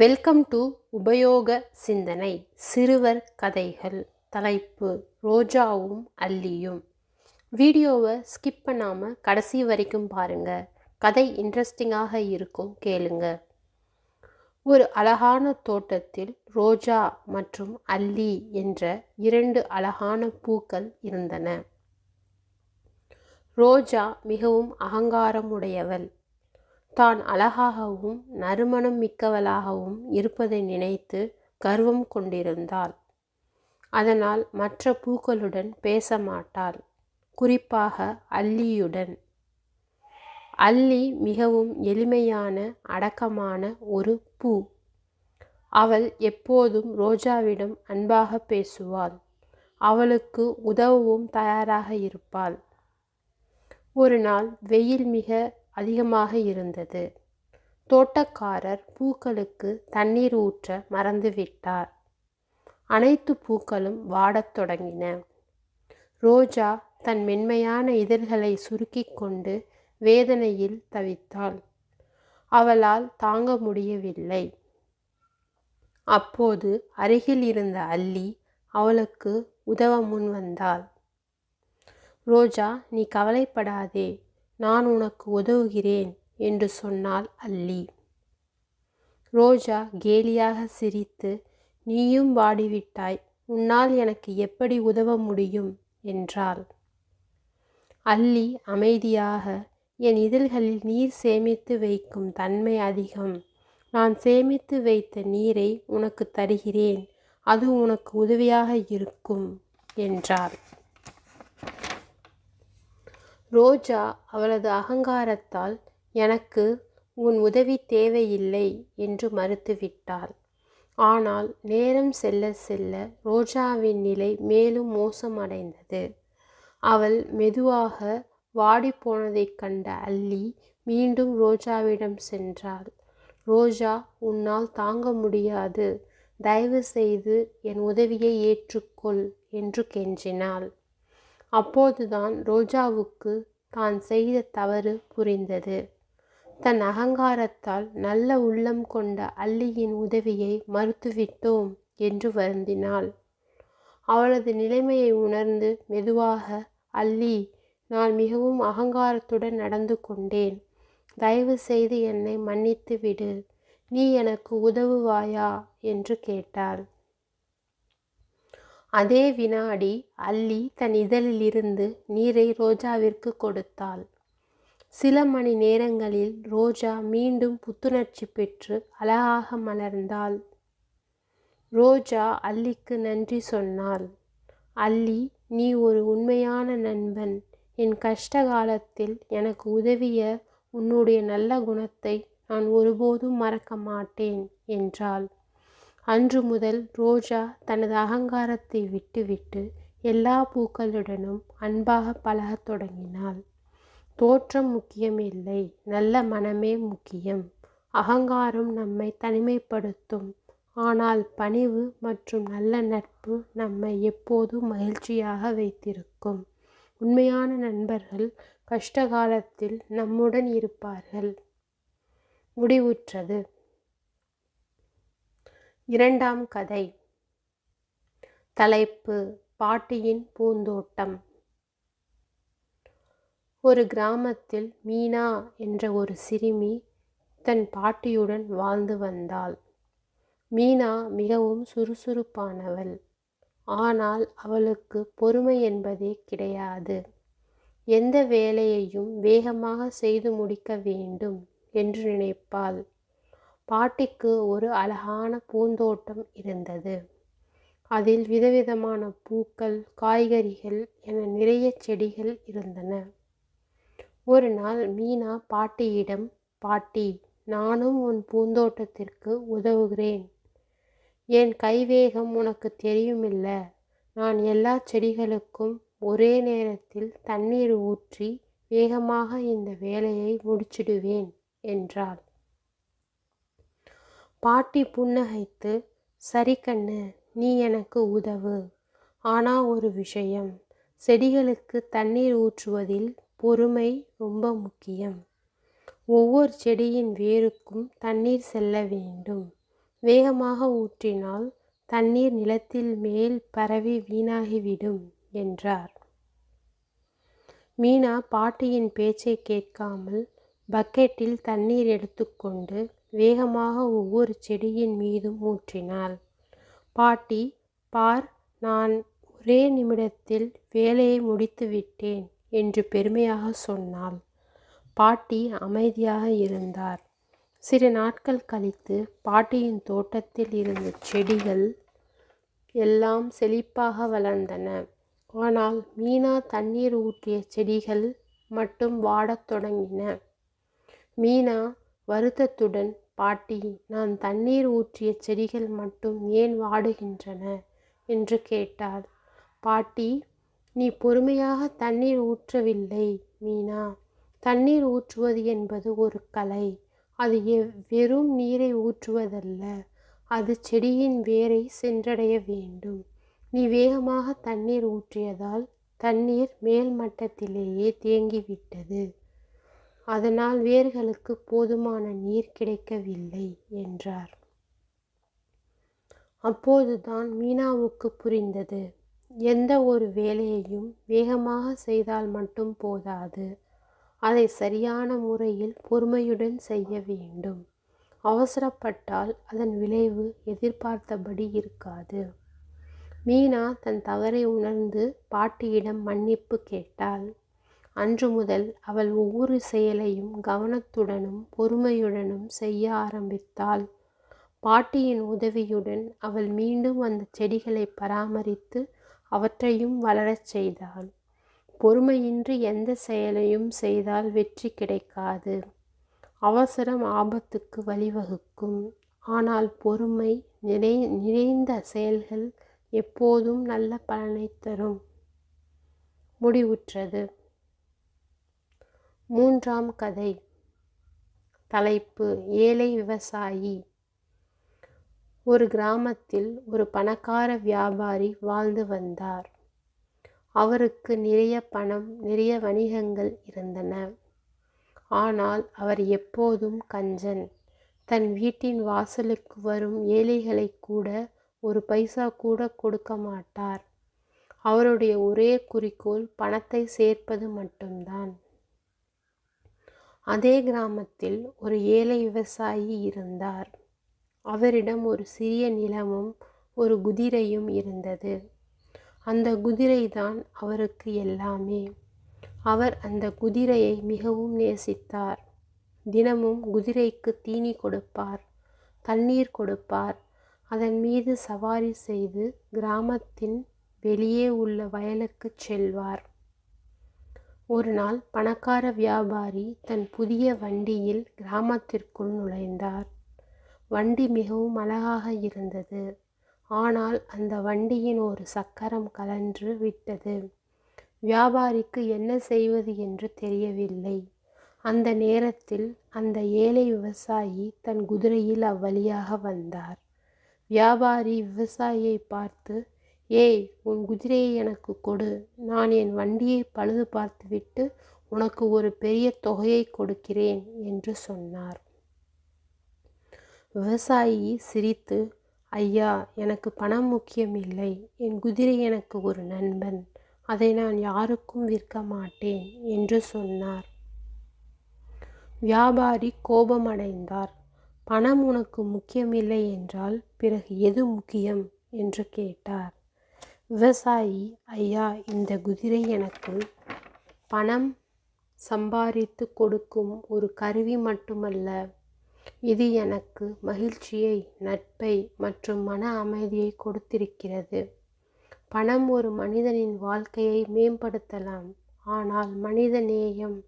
Welcome to உபயோக சிந்தனை சிறுவர் கதைகள். தலைப்பு ரோஜாவும் அல்லியும். வீடியோவை ஸ்கிப் பண்ணாமல் கடைசி வரைக்கும் பாருங்கள் கதை இன்ட்ரெஸ்டிங்காக இருக்கும் கேளுங்க. ஒரு அழகான தோட்டத்தில் ரோஜா மற்றும் அல்லி என்ற இரண்டு அழகான பூக்கள் இருந்தன. ரோஜா மிகவும் அகங்காரமுடையவள். தான் அழகாகவும் நறுமணம் மிக்கவளாகவும் இருப்பதை நினைத்து கர்வம் கொண்டிருந்தாள். அதனால் மற்ற பூக்களுடன் பேச மாட்டாள். குறிப்பாக அல்லியுடன். அல்லி மிகவும் எளிமையான அடக்கமான ஒரு பூ. அவள் எப்போதும் ரோஜாவிடம் அன்பாக பேசுவாள். அவளுக்கு உதவவும் தயாராக இருப்பாள். ஒரு நாள் வெயில் மிக அதிகமாக இருந்தது. தோட்டக்காரர் பூக்களுக்கு தண்ணீர் ஊற்ற மறந்துவிட்டார் அனைத்து பூக்களும் வாடத் தொடங்கின. ரோஜா தன் மென்மையான இதழ்களை சுருக்கிக் கொண்டு வேதனையில் தவித்தாள் அவளால் தாங்க முடியவில்லை. அப்போது அருகில் இருந்த அல்லி அவளுக்கு உதவ முன் வந்தாள். ரோஜா நீ கவலைப்படாதே. நான் உனக்கு உதவுகிறேன் என்று சொன்னாள் அல்லி. ரோஜா கேலியாக சிரித்து நீயும் வாடிவிட்டாய் உன்னால் எனக்கு எப்படி உதவ முடியும்? என்றாள். அல்லி அமைதியாக என் இதழ்களில் நீர் சேமித்து வைக்கும் தன்மை அதிகம். நான் சேமித்து வைத்த நீரை உனக்கு தருகிறேன் அது உனக்கு உதவியாக இருக்கும் என்றார் ரோஜா அவளது அகங்காரத்தால் எனக்கு உன் உதவி தேவையில்லை என்று மறுத்துவிட்டாள். ஆனால் நேரம் செல்ல செல்ல ரோஜாவின் நிலை மேலும் மோசமடைந்தது. அவள் மெதுவாக வாடிப்போனதைக் கண்ட அல்லி மீண்டும் ரோஜாவிடம் சென்றாள். ரோஜா உன்னால் தாங்க முடியாது. தயவு செய்து என் உதவியை ஏற்றுக்கொள் என்று கெஞ்சினாள். அப்போதுதான் ரோஜாவுக்கு தான் செய்த தவறு புரிந்தது. தன் அகங்காரத்தால் நல்ல உள்ளம் கொண்ட அல்லியின் உதவியை மறுத்துவிட்டோம் என்று வருந்தினாள். அவளது நிலைமையை உணர்ந்து மெதுவாக அல்லி நான் மிகவும் அகங்காரத்துடன் நடந்து கொண்டேன். தயவு செய்து என்னை மன்னித்து விடு. நீ எனக்கு உதவுவாயா என்று கேட்டாள். அதே வினாடி அல்லி தன் இதழிலிருந்து நீரை ரோஜாவிற்கு கொடுத்தாள். சில மணி நேரங்களில் ரோஜா மீண்டும் புத்துணர்ச்சி பெற்று அழகாக மலர்ந்தாள். ரோஜா அல்லிக்கு நன்றி சொன்னாள். அல்லி நீ ஒரு உண்மையான நண்பன். என் கஷ்ட காலத்தில் எனக்கு உதவிய உன்னுடைய நல்ல குணத்தை நான் ஒருபோதும் மறக்க மாட்டேன் என்றாள். அன்று முதல் ரோஜா தனது அகங்காரத்தை விட்டுவிட்டு எல்லா பூக்களுடனும் அன்பாக பழகத் தொடங்கினாள். தோற்றம் முக்கியமில்லை நல்ல மனமே முக்கியம். அகங்காரம் நம்மை தனிமைப்படுத்தும். ஆனால் பணிவு மற்றும் நல்ல நட்பு நம்மை எப்போதும் மகிழ்ச்சியாக வைத்திருக்கும்? உண்மையான நண்பர்கள் கஷ்ட காலத்தில் நம்முடன் இருப்பார்கள். முடிவுற்றது. இரண்டாம் கதை. தலைப்பு பாட்டியின் பூந்தோட்டம். ஒரு கிராமத்தில் மீனா என்ற ஒரு சிறுமி தன் பாட்டியுடன் வாழ்ந்து வந்தாள். மீனா மிகவும் சுறுசுறுப்பானவள். ஆனால் அவளுக்கு பொறுமை என்பதே கிடையாது. எந்த வேலையையும் வேகமாக செய்து முடிக்க வேண்டும் என்று நினைப்பாள். பாட்டிக்கு ஒரு அழகான பூந்தோட்டம் இருந்தது. அதில் விதவிதமான பூக்கள் காய்கறிகள் என நிறைய செடிகள் இருந்தன. ஒரு நாள் மீனா பாட்டியிடம் பாட்டி நானும் உன் பூந்தோட்டத்திற்கு உதவுகிறேன். என் கைவேகம் உனக்கு தெரியுமில்ல. நான் எல்லா செடிகளுக்கும் ஒரே நேரத்தில் தண்ணீர் ஊற்றி வேகமாக இந்த வேலையை முடிச்சிடுவேன் என்றாள். பாட்டி புன்னகைத்து சரி கண்ணு நீ எனக்கு உதவு ஆனா ஒரு விஷயம் செடிகளுக்கு தண்ணீர் ஊற்றுவதில் பொறுமை ரொம்ப முக்கியம். ஒவ்வொரு செடியின் வேருக்கும் தண்ணீர் செல்ல வேண்டும். வேகமாக ஊற்றினால் தண்ணீர் நிலத்தில் மேல் பரவி வீணாகிவிடும் என்றார். மீனா பாட்டியின் பேச்சை கேட்காமல் பக்கெட்டில் தண்ணீர் எடுத்துக்கொண்டு வேகமாக ஒவ்வொரு செடியின் மீதும் ஊற்றினாள். பாட்டி பார் நான் ஒரே நிமிடத்தில் வேலையை முடித்து விட்டேன் என்று பெருமையாக சொன்னாள். பாட்டி அமைதியாக இருந்தார். சில நாட்கள் கழித்து பாட்டியின் தோட்டத்தில் இருந்த செடிகள் எல்லாம் செழிப்பாக வளர்ந்தன. ஆனால் மீனா தண்ணீர் ஊற்றிய செடிகள் மட்டும் வாடத் தொடங்கின. மீனா வருத்தத்துடன் பாட்டி நான் தண்ணீர் ஊற்றிய செடிகள் மட்டும் ஏன் வாடுகின்றன? என்று கேட்டாள். பாட்டி நீ பொறுமையாக தண்ணீர் ஊற்றவில்லை மீனா. தண்ணீர் ஊற்றுவது என்பது ஒரு கலை. அது வெறும் நீரை ஊற்றுவதல்ல. அது செடியின் வேரை சென்றடைய வேண்டும். நீ வேகமாக தண்ணீர் ஊற்றியதால் தண்ணீர் மேல் மட்டத்திலேயே தேங்கிவிட்டது. அதனால் வேர்களுக்கு போதுமான நீர் கிடைக்கவில்லை என்றார். அப்போதுதான் மீனாவுக்கு புரிந்தது. எந்த ஒரு வேலையையும் வேகமாக செய்தால் மட்டும் போதாது. அதை சரியான முறையில் பொறுமையுடன் செய்ய வேண்டும். அவசரப்பட்டால் அதன் விளைவு எதிர்பார்த்தபடி இருக்காது. மீனா தன் தவறை உணர்ந்து பாட்டியிடம் மன்னிப்பு கேட்டாள். அன்று முதல் அவள் ஒவ்வொரு செயலையும் கவனத்துடனும் பொறுமையுடனும் செய்ய ஆரம்பித்தாள். பாட்டியின் உதவியுடன் அவள் மீண்டும் அந்த செடிகளை பராமரித்து அவற்றையும் வளரச் செய்தாள். பொறுமையின்றி எந்த செயலையும் செய்தால் வெற்றி கிடைக்காது. அவசரம் ஆபத்துக்கு வழிவகுக்கும். ஆனால் பொறுமை நிறை நிறைந்த செயல்கள் எப்போதும் நல்ல பலனை தரும். முடிவுற்றது. மூன்றாம் கதை. தலைப்பு ஏழை விவசாயி. ஒரு கிராமத்தில் ஒரு பணக்கார வியாபாரி வாழ்ந்து வந்தார். அவருக்கு நிறைய பணம் நிறைய வணிகங்கள் இருந்தன. ஆனால் அவர் எப்போதும் கஞ்சன். தன் வீட்டின் வாசலுக்கு வரும் ஏழைகளை கூட ஒரு பைசா கூட கொடுக்க மாட்டார். அவருடைய ஒரே குறிக்கோள் பணத்தை சேர்ப்பது மட்டும்தான். அதே கிராமத்தில் ஒரு ஏழை விவசாயி இருந்தார். அவரிடம் ஒரு சிறிய நிலமும் ஒரு குதிரையும் இருந்தது. அந்த குதிரை தான் அவருக்கு எல்லாமே. அவர் அந்த குதிரையை மிகவும் நேசித்தார். தினமும் குதிரைக்கு தீனி கொடுப்பார் தண்ணீர் கொடுப்பார். அதன் மீது சவாரி செய்து கிராமத்தின் வெளியே உள்ள வயலுக்கு செல்வார். ஒரு நாள் பணக்கார வியாபாரி தன் புதிய வண்டியில் கிராமத்திற்குள் நுழைந்தார். வண்டி மிகவும் அழகாக இருந்தது. ஆனால் அந்த வண்டியின் ஒரு சக்கரம் கலன்று விட்டது. வியாபாரிக்கு என்ன செய்வது என்று தெரியவில்லை. அந்த நேரத்தில் அந்த ஏழை விவசாயி தன் குதிரையில் அவ்வழியாக வந்தார். வியாபாரி விவசாயியை பார்த்து ஏய் உன் குதிரையை எனக்கு கொடு. நான் என் வண்டியை பழுது பார்த்துவிட்டு உனக்கு ஒரு பெரிய தொகையை கொடுக்கிறேன் என்று சொன்னார். விவசாயி சிரித்து ஐயா எனக்கு பணம் முக்கியமில்லை என் குதிரை எனக்கு ஒரு நண்பன். அதை நான் யாருக்கும் விற்க மாட்டேன் என்று சொன்னார். வியாபாரி கோபமடைந்தார். பணம் உனக்கு முக்கியமில்லை என்றால் பிறகு எது முக்கியம்? என்று கேட்டார். விவசாயி ஐயா இந்த குதிரை எனக்கு பணம் சம்பாதித்து கொடுக்கும் ஒரு கருவி மட்டுமல்ல இது எனக்கு மகிழ்ச்சியை நட்பை மற்றும் மன அமைதியை கொடுத்திருக்கிறது. பணம் ஒரு மனிதனின் வாழ்க்கையை மேம்படுத்தலாம் ஆனால் மனித நேயம்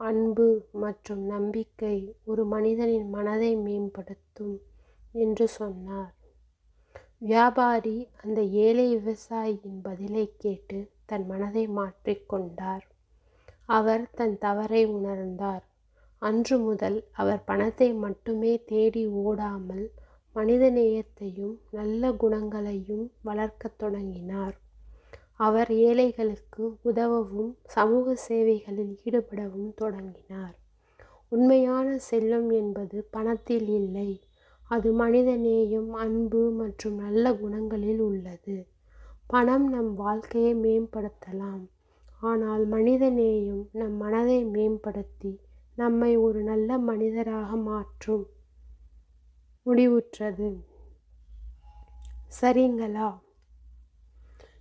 அன்பு மற்றும் நம்பிக்கை ஒரு மனிதனின் மனதை மேம்படுத்தும் என்று சொன்னார். வியாபாரி அந்த ஏழை விவசாயியின் பதிலை கேட்டு தன் மனதை மாற்றிக்கொண்டார் அவர் தன் தவறை உணர்ந்தார். அன்று முதல் அவர் பணத்தை மட்டுமே தேடி ஓடாமல் மனிதநேயத்தையும் நல்ல குணங்களையும் வளர்க்கத் தொடங்கினார். அவர் ஏழைகளுக்கு உதவவும் சமூக சேவைகளில் ஈடுபடவும் தொடங்கினார். உண்மையான செல்வம் என்பது பணத்தில் இல்லை. அது மனித நேயம் அன்பு மற்றும் நல்ல குணங்களில் உள்ளது. பணம் நம் வாழ்க்கையை மேம்படுத்தலாம். ஆனால் மனித நேயம் நம் மனதை மேம்படுத்தி நம்மை ஒரு நல்ல மனிதராக மாற்றும். முடிவுற்றது. சரிங்களா?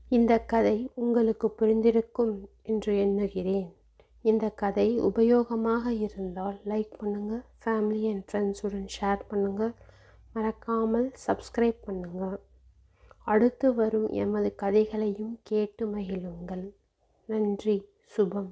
இந்த கதை உங்களுக்கு புரிந்திருக்கும் என்று எண்ணுகிறேன். இந்த கதை உபயோகமாக இருந்தால் லைக் பண்ணுங்கள் ஃபேமிலி அண்ட் ஃப்ரெண்ட்ஸுடன் ஷேர் பண்ணுங்கள் மறக்காமல் சப்ஸ்கிரைப் பண்ணுங்கள் அடுத்து வரும் எமது கதைகளையும் கேட்டு மகிழுங்கள். நன்றி சுபம்.